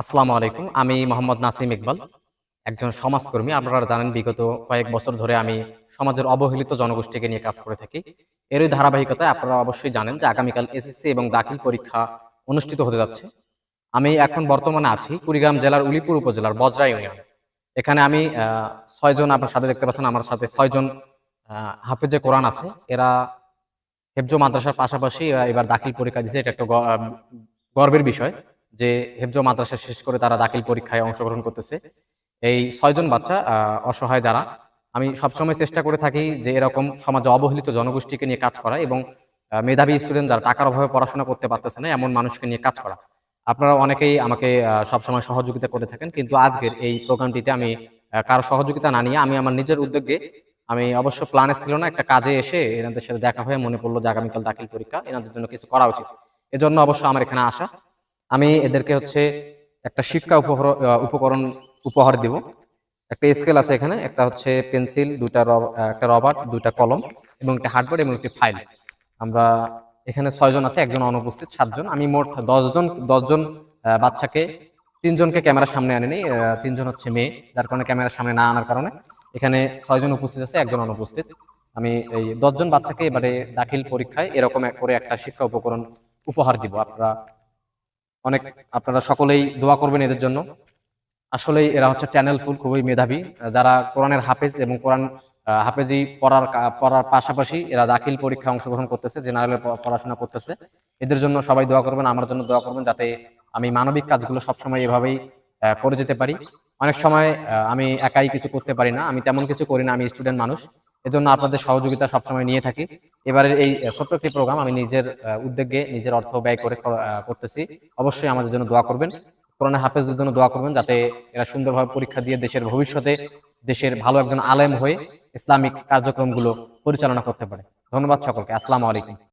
আসসালামু আলাইকুম। আমি মোহাম্মদ নাসিম ইকবাল একজন সমাজকর্মী। আপনারা জানেন বিগত কয়েক বছর ধরে আমি সমাজের অবহেলিত জনগোষ্ঠীকে নিয়ে কাজ করে থাকি। এরই ধারাবাহিকতায় আপনারা অবশ্যই জানেন যে আগামীকাল এসএসসি এবং দাখিল পরীক্ষা অনুষ্ঠিত হতে যাচ্ছে। আমি এখন বর্তমানে আছি কুড়িগ্রাম জেলার উলিপুর উপজেলার বজরা ইউনিয়ন। এখানে আমি ছয়জন আপনার সাথে দেখতে পাচ্ছেন আমার সাথে ছয়জন হাফেজে কোরআন আছে। এরা হেফজো মাদ্রাসার পাশাপাশি এবার দাখিল পরীক্ষা দিচ্ছে এটা একটা গর্বের বিষয়। যে হেফজো মাদ্রাসা শেষ করে তারা দাখিল পরীক্ষায় অংশগ্রহণ করতেছে। এই ছয়জন বাচ্চা অসহায় যারা, আমি সবসময় চেষ্টা করে থাকি যে এরকম সমাজে অবহেলিত জনগোষ্ঠীকে নিয়ে কাজ করা এবং মেধাবী স্টুডেন্ট যারা টাকার অভাবে পড়াশোনা করতে পারতেছে না, এমন মানুষকে নিয়ে কাজ করা। আপনারা অনেকেই আমাকে সবসময় সহযোগিতা করে থাকেন, কিন্তু আজকের এই প্রোগ্রামটিতে আমি কারও সহযোগিতা না নিয়ে আমি আমার নিজের উদ্যোগে, আমি অবশ্য প্ল্যানে ছিল না, একটা কাজে এসে এনাদের সাথে দেখা হয়ে মনে পড়ল যে আগামীকাল দাখিল পরীক্ষা, এনাদের জন্য কিছু করা উচিত। এজন্য অবশ্য আমার এখানে আসা। আমি এদেরকে হচ্ছে একটা শিক্ষা উপহার উপকরণ উপহার দিব। একটা স্কেল আছে এখানে, একটা হচ্ছে পেন্সিল রব- একটা রবার, দুইটা কলম এবং একটা হার্ডবোর্ড এবং একটি ফাইল। আমরা এখানে ছয়জন আছে, একজন অনুপস্থিত, সাতজন। আমি মোট দশজন দশজন বাচ্চাকে, তিনজনকে ক্যামেরার সামনে আনিনি তিনজন হচ্ছে মেয়ে, যার কারণে ক্যামেরার সামনে না আনার কারণে। এখানে ছয়জন উপস্থিত আছে, একজন অনুপস্থিত। আমি এই দশজন বাচ্চাকে এবারে দাখিল পরীক্ষায় এরকম করে একটা শিক্ষা উপকরণ উপহার দিব। আপনারা অনেক আপনারা সকলেই দোয়া করবেন এদের জন্য। আসলেই এরা হচ্ছে চ্যানেল ফুল খুবই মেধাবী। যারা কোরআনের হাফেজ এবং কোরআন হাফেজি পড়ার পড়ার পাশাপাশি এরা দাখিল পরীক্ষায় অংশগ্রহণ করতেছে জেনারেলের পড়াশোনা করতেছে। এদের জন্য সবাই দোয়া করবেন, আমার জন্য দোয়া করবেন যাতে আমি মানবিক কাজগুলো সবসময় এভাবেই করে যেতে পারি। অনেক সময় আমি একাই কিছু করতে পারি না, আমি তেমন কিছু করি না, আমি স্টুডেন্ট মানুষ। এজন্য আপনাদের সহযোগিতা সবসময় নিয়ে থাকি। এবারের এই ছোট্ট একটি প্রোগ্রাম আমি নিজের উদ্যোগে নিজের অর্থ ব্যয় করে করতেছি। অবশ্যই আমাদের জন্য দোয়া করবেন। কোরআনের হাফেজের জন্য দোয়া করবেন যাতে এরা সুন্দরভাবে পরীক্ষা দিয়ে দেশের ভবিষ্যতে দেশের ভালো একজন আলেম হয়ে ইসলামিক কার্যক্রমগুলো পরিচালনা করতে পারে। ধন্যবাদ সকলকে। আসসালামু আলাইকুম।